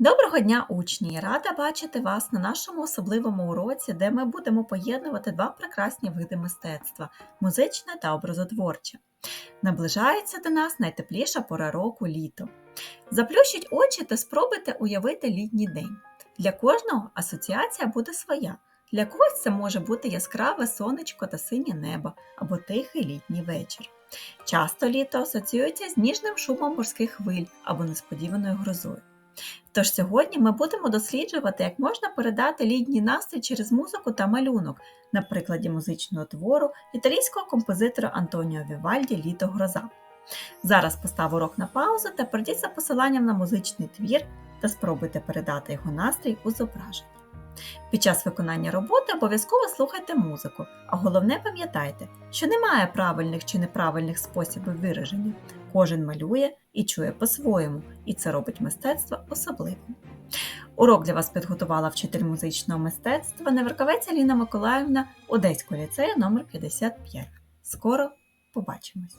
Доброго дня, учні! Рада бачити вас на нашому особливому уроці, де ми будемо поєднувати два прекрасні види мистецтва музичне та образотворче. Наближається до нас найтепліша пора року літо. Заплющіть очі та спробуйте уявити літній день. Для кожного асоціація буде своя. Для когось це може бути яскраве сонечко та синє небо або тихий літній вечір. Часто літо асоціюється з ніжним шумом морських хвиль або несподіваною грозою. Тож сьогодні ми будемо досліджувати, як можна передати літній настрій через музику та малюнок на прикладі музичного твору італійського композитора Антоніо Вівальді Літо гроза. Зараз постав урок на паузу та пройдіть за посиланням на музичний твір та спробуйте передати його настрій у зображенні. Під час виконання роботи обов'язково слухайте музику, а головне пам'ятайте, що немає правильних чи неправильних способів вираження. Кожен малює і чує по-своєму, і це робить мистецтво особливим. Урок для вас підготувала вчитель музичного мистецтва Неверковець Аліна Миколаївна Одеського ліцею номер 55 Скоро побачимось!